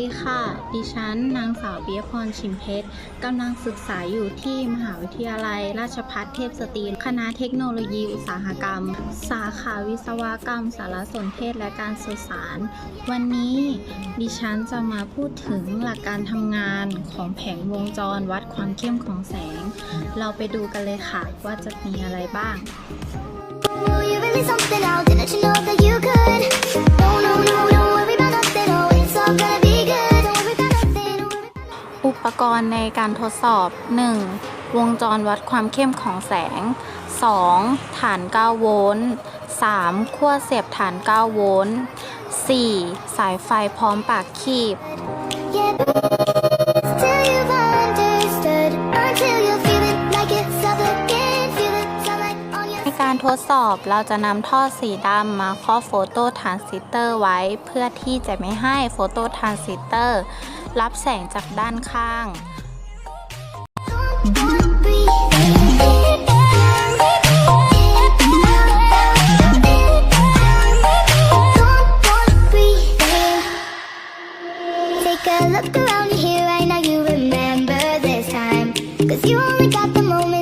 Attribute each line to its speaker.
Speaker 1: ดีค่ะ ดิฉันนางสาวปิยพรชิมเพชรกำลังศึกษาอยู่ที่มหาวิทยาลัย ราชภัฏเทพสตรีคณะเทคโนโลยีอุตสาหกรรม สาขาวิศวกรรม สารสนเทศและการสื่อสาร วันนี้ดิฉันจะมาพูดถึงหลักการทำงานของแผงวงจรวัดความเข้มของแสง เราไปดูกันเลยค่ะว่าจะมีอะไรบ้าง
Speaker 2: Oh,
Speaker 1: อุปกรณ์ในการทดสอบ 1. วงจรวัดความเข้มของแสง 2. ฐาน 9 โวลต์ 3. ขั้วเสียบฐาน 9 โวลต์ 4. สายไฟพร้อมปากคีบ
Speaker 2: Yeah, till you've understood. Until you're feeling like yourself again. Feel it sound like on your
Speaker 1: ในการทดสอบเราจะนำท่อสีดำมาครอบโฟโตทรานซิสเตอร์ไว้ เพื่อที่จะไม่ให้โฟโตทรานซิสเตอร์ รับแสงจากด้านข้าง
Speaker 2: Take a look around you here right now. You remember this time. Cause you only got the moment.